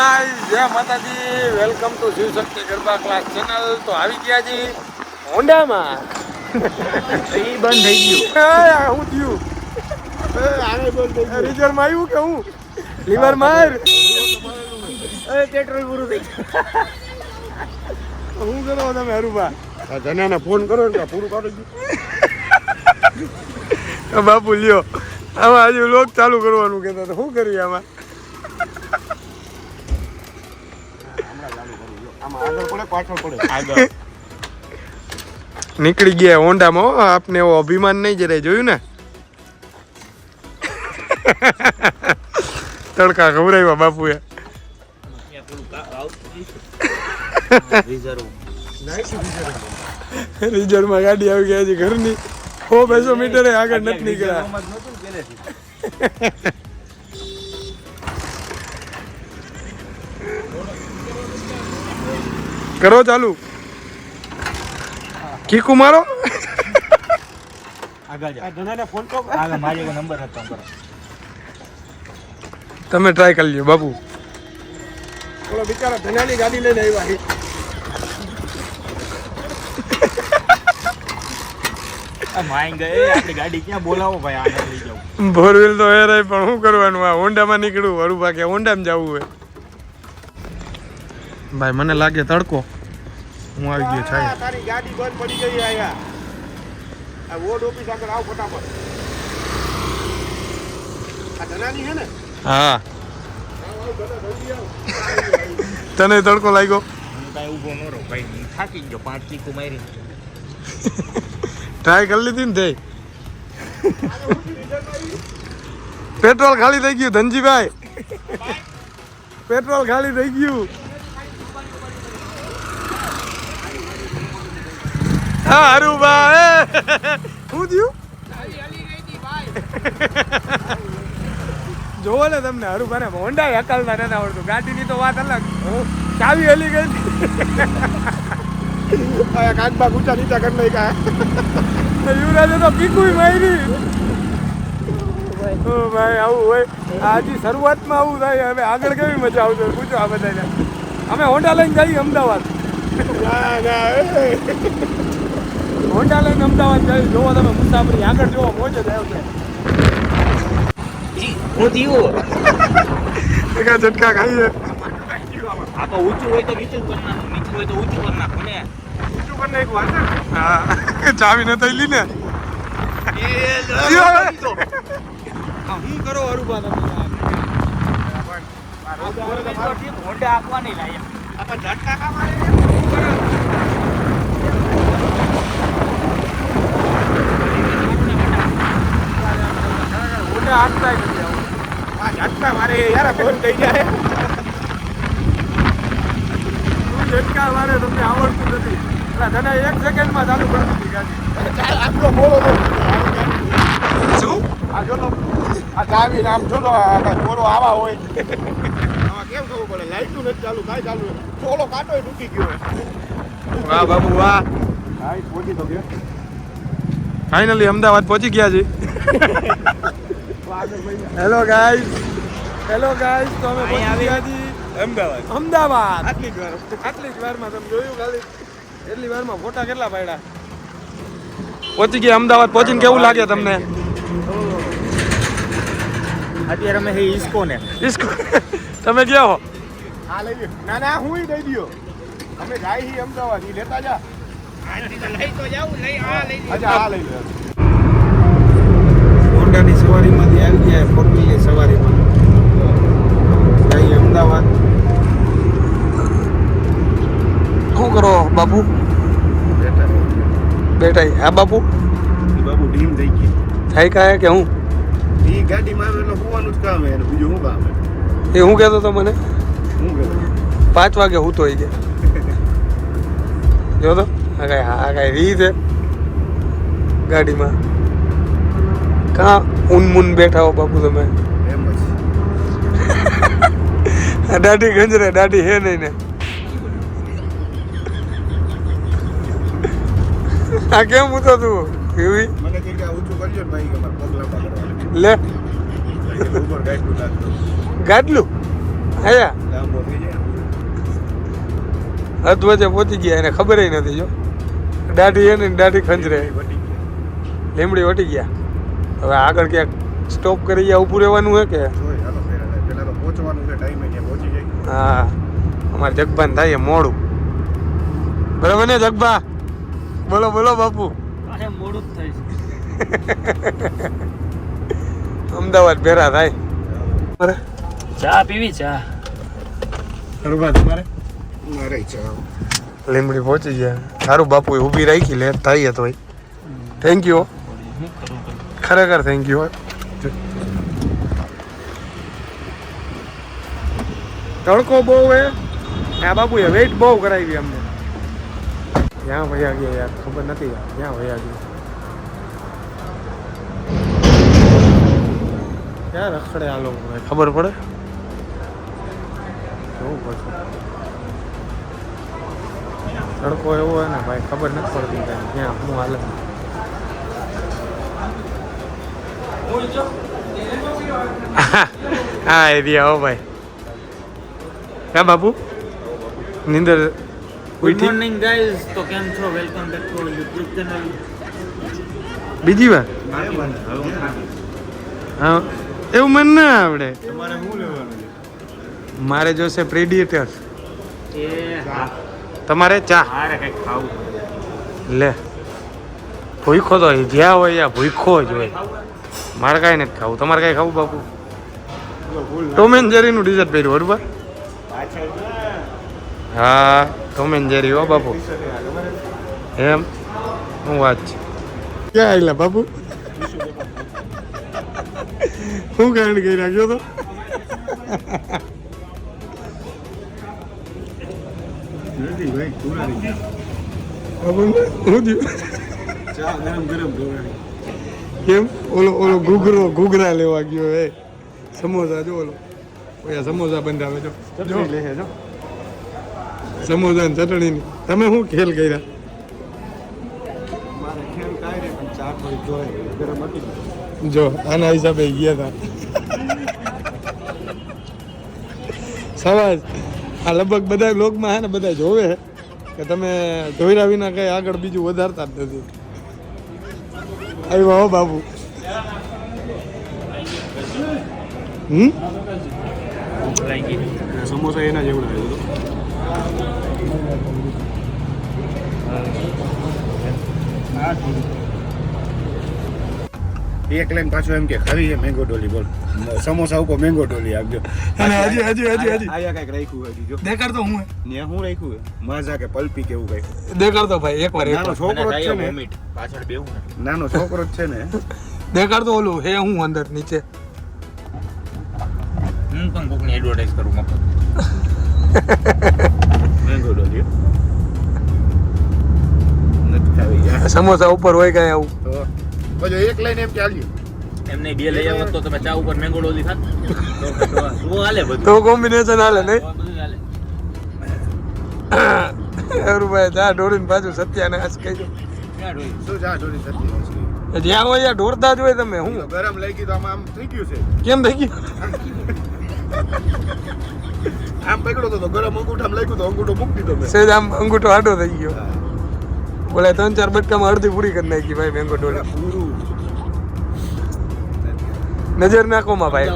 જય માતાજી welcome to Shiv Shakti garba class channel. તો આવી ગયા છી હોન્ડામાં. ઈ બંધ થઈ ગયું. આ હું થયું. રિઝલ્ટમાં આવ્યું કે હું? લીવર માર. પેટ્રોલ પૂરું થઈ ગયું. હું કરો તમે હરુભા? ધનાને ફોન કરો ને પૂરું કરી દીધું બાપુ લ્યો. આમાં હજુ લોક ચાલુ કરવાનું કહેતા તો શું કરીએ આમાં? આગળ પડે પાછળ પડે. આગળ. નીકળી ગયા હોન્ડામાં હો. આપને એવો અભિમાન નહીં જરાય જોયું ને? તડકા ખવડાવ્યા બાપુએ. ત્યાં થોડું કા- આવતું રિઝર્વ રિઝલ્ટમાં ગાડી આવી ગયા છે ઘરની. સો બેસો મીટરે આગળ નથી નીકળ્યા રિઝર્વમાં જ નહોતું ને પહેલેથી. કરો ચાલુ. કીકુ મારો? આગળ જા. આ ધનાને ફોન તો કર. આગળ મારી આગળ નંબર હતો કરો તમે ટ્રાય કરી લ્યો બાપુ. ઓલો બિચારા ધનાની ગાડી લઈને આવ્યા છે. આ માઈ ગયે આપણી ગાડી બોલાવો ભાઈ આને લઈ ફોર વ્હીલ તો એ રહી પણ શું કરવાનું? આ હોન્ડામાં નીકળવું વરું ભાગે હોન્ડામાં જવું હોય? ભાઈ મને લાગે તડકો. હું આવી ગયો છાયા. તારી ગાડી બંધ પડી ગઈ આયા આ વોર્ડ ઓફિસ આગળ આવ ફટાફટ. આ ધનાની છે ને? હા. તને તડકો લાગ્યો? કાંઈ ઊભો ન રહો ભાઈ. હું થાકી ગયો પાંચ ચીકુ મારી ટ્રાય કરી લીધી ને તે. પેટ્રોલ ખાલી થઈ ગયું ધનજીભાઈ. પેટ્રોલ ખાલી થઈ ગયું. હારું ભાઈ શું થયું? જોવો ને તમને હરુભાને હોન્ડા હકલતા નથી આવડતું. ગાડીની તો વાત અલગ. ચાવી હલી ગઈ આ કાચબા ઊંચા નીચા કરી નાખ્યા. યુવરાજે તો પીકુય મારી. ઓ ભાઈ આવું હોય. આજે શરૂઆતમાં આવું થાય હવે આગળ કેવી મજા આવશે? પૂછો આ બધાને. અમે હોન્ડા લઈને જઈએ અમદાવાદ. ના ના એ. હોન્ડા લઈને અમદાવાદ જાય જોવો તમે મુસાફરી આગળ જોવો મોજો જ છે હું જીવો એકા ઝટકા ખાઈએ આ તો ઊંચું હોય તો નીચું કરી નાખું નીચું હોય તો ઊંચું કરી નાખું ને હા ચાવી ન થઈ લી ને હું કરો અરુબા તમે હોન્ડા આપવા નહીં લાયા આપણે ઝટકા કામ. હાંકતા નથી. મારે યાર ફોન થઈ જાય ઝટકા મારે તમને આવડતું નથી. તને એક સેકન્ડમાં ચાલુ કરી દીધી ગાડી. આટલો બોલો શું? આ જો આ ચાવી આમ જો આવા હોય. કેમ ખબર પડે? લાઈટું નથી ચાલુ કાંઈ ચાલુ. થોડો કાંટો તૂટી ગયો વાહ બાબુ વાહ. પહોંચી તો ગયો. ફાઇનલી અમદાવાદ પહોંચી ગયા છે હેલો ગાઈસ હેલો ગાઈસ તો અમે પહોંચી ગયા છીએ અમદાવાદ. અમદાવાદ. આટલી જ વાર. આટલી જ વારમાં તમે જોયું ખાલી. એટલી વારમાં ફોટા કેટલા પાડ્યા? પહોંચી ગયા અમદાવાદ. પહોંચીને કેવું લાગે તમને? અત્યારે અમે હે ઈસ્કો ને. ઇસ્કો તમે ગયા હો? હા લઈ ગયો ના ના હું દઈ દયો. અમે જાય હી અમદાવાદ. ઈ લેતા જા. લઈ તો જાવ લઈ આ લઈ અચ્છા આ લઈ લે હોન્ડાની સવારીમાંથી આવી ગયા ફોર વ્હીલની સવારીમાં. જઈએ અમદાવાદ. શું કરો બાપુ? બેટા હા બાપુ? બાબુ ઢીમ થઈ ગઈ. થાય કાય કે હું? ઈ ગાડી માં એટલે હોવાનું જ કામ હે એને બીજું શું કામ હે એ હું કહેતો તો મને? શું કહેતો પાંચ વાગે હું તો ગયા. જો તો આ કઈ આ કઈ રીત હે ગાડીમાં. કાં ઊન બેઠા હો બાપુ તમે? દાઢી ગંજરે દાઢી હે નહીં ને. આ કેમ ઉતો તું કેવી? મને કે ઊંચું કરજો ભાઈ કે મારા પગ લાંબા કરવા લે. ઉપર ગાડલું ગાડલું? આયા? લાંબો થઈ જાય. અધ વચ્ચે પહોંચી ગયા એને ખબર નથી જો. દાઢી એને ને દાઢી ખંજરે લીમડી વટી ગયા. હવે આગળ ક્યાંક સ્ટોપ કરી ગયા ઊભું રહેવાનું હે કે? પહોંચવાનું છે ટાઈમે ત્યાં પહોંચી જાય હા અમારે જગબાન થાય છે મોડું. બરાબર ને જગબા બોલો બોલો બાપુ. મોડું જ થાય અમદાવાદ ભેરા થાય. બરાબર. ચા પીવી ચા? તમારે? મારે ચા. લીમડી પહોંચી ગયા. સારું બાપુ ઊભી રાખી લે થાય તો થેન્ક યુ ખરેખર થેન્ક યુ તડકો બહુ હે. આ બાપુએ વેઇટ બહુ કરાવી અમને. ક્યાં વયા ગયા યાર? ખબર નથી યાર. ક્યાં વયા ગયા? ક્યાં રખડે આ લોકો ખબર પડે? જોવું પડશે. તડકો એવો હોય ને ભાઈ ખબર નથી પડતી ક્યાં શું હાલે હા એ રહ્યા હો ભાઈ. ક્યાં બાપુ? નિંદર ગુડ મોર્નિંગ ગાઈઝ તો કેમ છો? Welcome back to YouTube channel બીજી વાર? હા એવું મને ના આવડે. તમારે શું લેવાનું? મારે જોશે પ્રેડિએટર એ હા. તમારે ચા. મારે કંઈક ખાવું લે. ભૂખો તો જ્યાં હોય ત્યાં ભૂખો જ હોય? મારે કાંઈ નથી ખાવું. તમારે કાંઈ ખાવું બાપુ? ટોમ એન્ડ જેરીનું ડીઝર્ટ પહેર્યું બરોબર? હા ટોમ એન્ડ જેરી હો બાપુ. એમ? હું વાત છે. ક્યાં આવેલા બાપુ? હું કારણ કહી રાખ્યો તો? ચા ગરમ ગરમ કેમ? ઓલો ઓલો ઘૂઘરો ઘૂઘરા લેવા ગયો હે. સમોસા જો ઓલો. ઓયા સમોસા બંધાવે જો. જો. ચટણી લે જો. સમોસા ને ચટણીની. તમે શું ખેલ કર્યા. જો આના હિસાબે ગયા હતા સવાજ. આ લગભગ બધા લોકમાં હે ને બધા જોવે કે તમે ધોઈરા વિના કઈ આગળ બીજું વધારતા જ નથી. આવ્યા હો બાબુ હમ લાગી સમોસા એના જેવડા છે જો. એક લાઈન પાછું એમ કે ખરી છે મેંગો ડોલી બોલ. સમોસા ઉપર મેંગો ડોલી આપજો. અને હજી હજી હજી હજી. આયા કંઈક રાખ્યું હજી જો. દેખાડ તો હું ને હું રાખ્યું માઝા કે પલ્પી કેવું કઈ દેખાડ તો ભાઈ એકવાર નાનો છોકરો છે ને. પાછળ બેહું નાનો છોકરો છે ને. દેખાડ તો ઓલું હે હું અંદર નીચે. હું પણ કોકની એડવર્ટાઇઝ કરું મફત. મેંગો ડોલી સમોસા ઉપર હોય કાંઈ આવું. પછી એક લઈને એમ ચાલ્યું એમને બે લઈ આવો તો તમે ચા ઉપર મેંગો ડોલી ખાત. તો હાલે બધું. તો કોમ્બિનેશન હાલે નહીં? તો બધું હાલે. અરુભાઈ જા ઢોરીને પાછું સત્યાનાશ કહી દો. શું જા ડોલી સતી જ્યાં હોય ત્યાં ઢોરતા જ હોય તમે હું? ગરમ લઈ ગયું આમ આમ થઈ ગયું છે. કેમ થઈ ગયું? આમ પકડો તો ગરમ અંગૂઠામાં લાગ્યું તો અંગૂઠો મૂકી દીધો મેં. સેજ આમ અંગૂઠો આડો થઈ ગયો. બોલે ત્રણ ચાર બટકામાં અડધી પૂરી કરી નાખી ભાઈ મેંગો ડોલે પૂરું. નજર નાખો માં ભાઈ.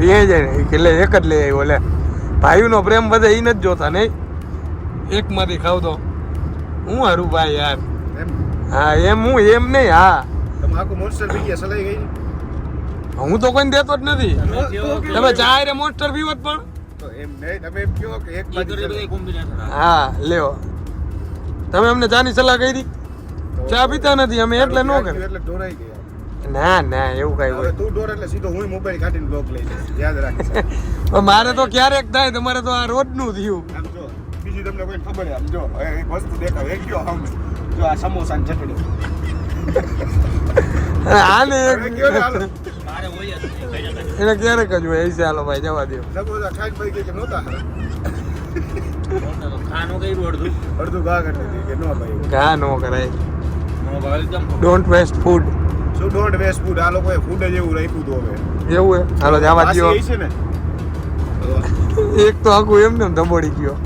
રિહાઈ જાય ને એટલે એક જ લઈ આવ્યો લે. ભાઈનો પ્રેમ વધે એ નથી જોતા નહીં? એકમાંથી ખાવ તો. હું હારું ભાઈ યાર. હા એમ હું એમ નહીં હા. હું તો કોઈને દેતો જ નથી. તમે ચાય રે મોન્સ્ટર પણ. બધી combination આવે. હા લેવો તમે અમને ચાની સલાહ કરી? ચા પીતા નથી અમે એટલે નો કરે એટલે ઢોરાઈ ગયા. ના ના એવું કઈ હોય. તું ઢોર એટલે સીધો હું મોબાઈલ કાઢીને બ્લોક લઈ લઈશ યાદ રાખ મારે તો ક્યારેક થાય તમારે તો આ રોજનું થયું. બીજી તમને કોઈ ખબર આમ જો એક વસ્તુ દેખાવ એક ગયો આમ જો આ સમોસા ની ચટણી ને હાલો. ના. એને ક્યારેક જ હોય એસી હાલો ભાઈ જવા દો સમોસા ખાઈને ભાઈ કે નહોતા ઘા નો ન ન કરાય. નો ડોન્ટ વેસ્ટ ફૂડ શું ડોન્ટ વેસ્ટ ફૂડ આ લોકોએ ફૂડ જ એવું રાખ્યું હતું હવે. એવું હે હાલો જવા દો એક તો આખું એમ ને ધબોડી ગયો.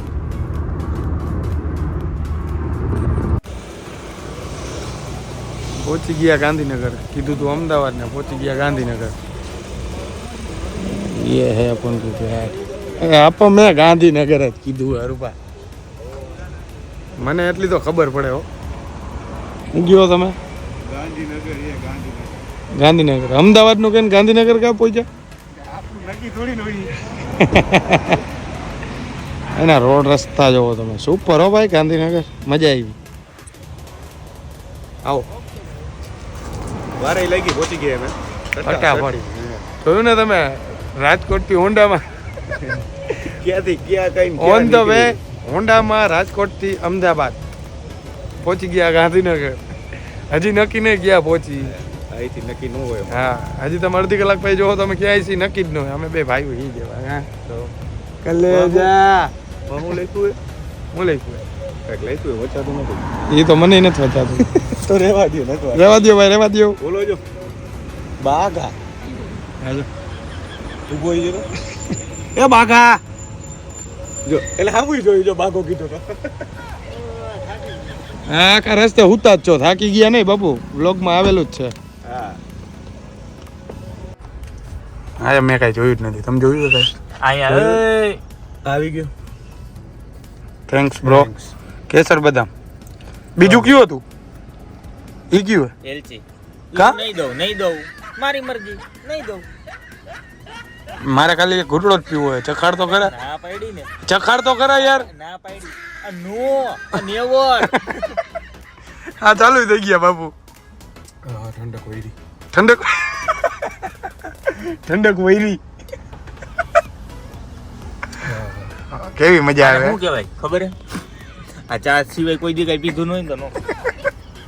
પહોંચી ગયા ગાંધીનગર. કીધું તું અમદાવાદ ને પહોંચી ગયા ગાંધીનગર. એ હે પણ ગુજરાત આપણ મેં ગાંધીનગર જ કીધું હરુભા મને એટલી તો ખબર પડે હો. ગયો તમે? ગાંધીનગર એ ગાંધીનગર. ગાંધીનગર. અમદાવાદનું ગાંધીનગર ક્યાં પહોંચ્યા? નક્કી થોડી એના રોડ રસ્તા જોવો તમે. સુપર હો ભાઈ ગાંધીનગર. મજા આવી. આવો. વારે લાગી પહોંચી ગયા અમે. ફટાફટ. જોયું ને તમે? રાજકોટથી હોન્ડામાં. ક્યાંથી ક્યાં કઈ ઓન ધ વે હોન્ડામાં રાજકોટથી અમદાવાદ. પહોંચી ગયા ગાંધીનગર. હજી નક્કી નહીં ગયા પહોંચી. અહીંથી નક્કી ન હોય હા હજી તમે અડધી કલાક પછી જોવો તમે ક્યાંય છીએ નક્કી જ ન હોય. અમે બે ભાઈઓ હી જેવા હા. તો કલેજા હું લખ્યું હું લઈશું કંઈક લખ્યું વચાતું નથી. એ તો મને નથી વચાતું. તો રહેવા દો નથી રહેવા દો ભાઈ રહેવા દો બોલો જો. બાગા ઊભો ઈ એ બાઘા. જો એટલે હાવું જોયું જો બાગો કીધો તો. આખા રસ્તે હુતા જ છો. થાકી ગયા નહીં બાપુ. વ્લોગમાં આવેલું જ છે. હા. હા મેં કાંઈ જોયું જ નથી. તમે જોયું અહીંયા આવી ગયો. થેન્ક્સ બ્રો કેસર બદામ. બીજું કયું હતું? ઈ કયું એલચી. કા? નહીં દઉં નહીં દઉં. મારી મરજી નહીં દઉં. મારે ખાલી એક ઘૂંટડો જ પીવો હોય ચખાડ તો કરા ના પાડી ને ચખાડ તો ખરા યાર. ના પાડી. નો નેવર હા ચાલુ થઈ ગયા બાપુ. ઠંડક વૈરી ઠંડક? ઠંડક વૈરી કેવી મજા આવે? શું કહેવાય? ખબર હે? આ ચા સિવાય કોઈ દી કઈ પીધું નહીં તો નો.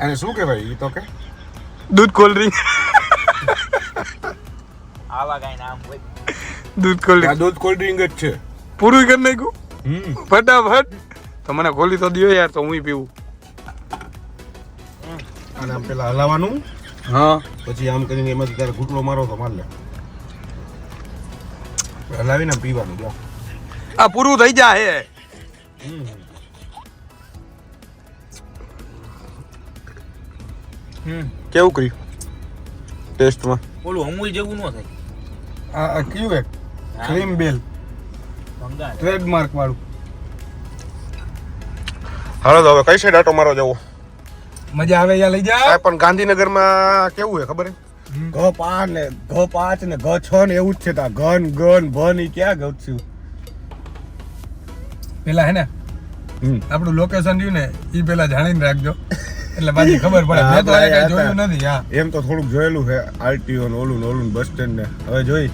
અને શું કહેવાય ઈ તો કે? દૂધ કોલ્ડ ડ્રિંક આવા કઈ નામ હોય. દૂધ કોલ્ડ ડ્રિંક દૂધ કોલ્ડ ડ્રિંક જ છે. પૂરું કરી નાખ્યું? હમ. ફટાફટ. તો મને ખોલી તો દિયો યાર તો હું પીવું. અને આમ પેલા હલાવવાનું હા. પછી આમ કરીને એમાંથી તારે ઘૂંટડો મારો તો માર લે. હલાવીને પીવાનું જો. આ પૂરું થઈ જાય હમ. કેવું કર્યું? ટેસ્ટમાં? ઓલું અમૂલ જેવું ન થાય. આ આ કયું હે. ક્રીમ બેલ ટ્રેડમાર્ક વાળું. હાલો તો હવે કઈ સાઈડ આટો મારો જવો? મજા આવે યા લઈ જા પણ ગાંધીનગરમાં કેવું હે ખબર હે ઘ પાંચ ને ઘ પાંચ ને ઘ છ ને એવું જ છે તા ઘન ગન ભન ઈ ક્યાં ગયું પેલા હે ને આપણું લોકેશન રહ્યું ને એ પેલા જાણીને રાખજો. એટલે બાકી ખબર પડે. મેં તો કઈ જોયું નથી હા. એમ તો થોડુંક જોયેલું છે આરટીઓ ને ઓલું ને ઓલું બસ સ્ટેન્ડ ને. હવે જોઈ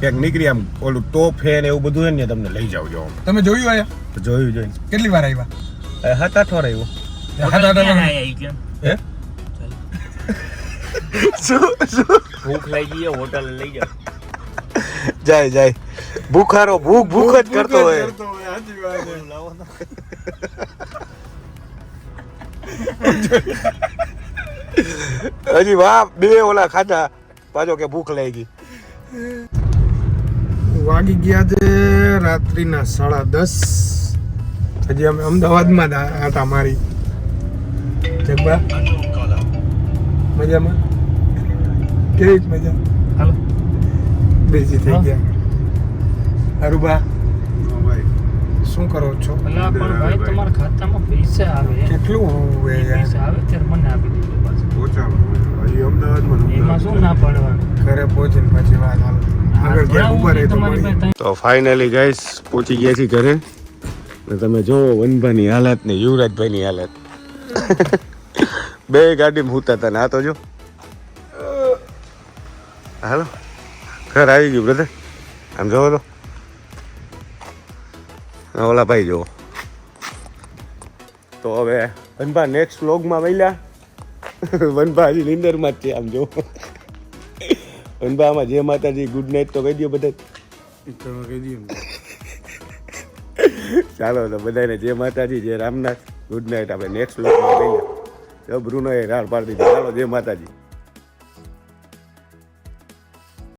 ક્યાંક નીકળી આમ ઓલું ટોપ હે ને એવું બધું હે ને તમને લઈ જાવ જો તમે જોયું આયા જોયું જોઈ કેટલી વાર આવ્યા? હતા આઠ વાર આવ્યો? હે ભૂખ લાગી ગઈ હોટલ લઈ જાઓ જાય જાય ભૂખારો ભૂખ ભૂખ જ કરતો હોય હજી વાહ બે ઓલા ખાધા પાછો કે ભૂખ લાગી વાગી ગયા છે રાત્રિના સાડા દસ. હજી અમે અમદાવાદમાં જ આ- આટા મારી. જગબા મજામાં? કેવી મજા? હાલો. બિઝી થઈ ગયા. અરુબા શું કરો છો? અલા પણ ભાઈ તમારા ખાતામાં પૈસા આવે. કેટલું હોવે પૈસા આવે ત્યારે મને આપી દીધું પાછું. એમાં અમદાવાદમાં શું ના પાડવાનું? ઘરે પહોંચીને પછી વાત હાલો. તો તમારી તો ફાઇનલી ગાઈસ પહોંચી ગયા છીએ ઘરે. ને તમે જો વનભાઈની હાલત ને યુવરાજભાઈની હાલત. બે ગાડીમાં હુતા હતા ને આ તો જો. હાલો. ઘર આવી ગયું બ્રધર આમ જોવો તો ઓલા ભાઈ જુઓ તો હવે વનભા નેક્સ્ટ વ્લોગમાં મળ્યા વનભા હજી નિંદરમાં જ છે આમ જો વનભા આમાં જય માતાજી ગુડ નાઇટ તો કહી દો બધા. ચાલો તો બધાને જય માતાજી જય રામનાથ. ગુડ નાઇટ આપણે નેક્સ્ટ વ્લોગમાં જઈએ જો બ્રુનોએ રાડ પાડી દીધી. ચાલો જય માતાજી.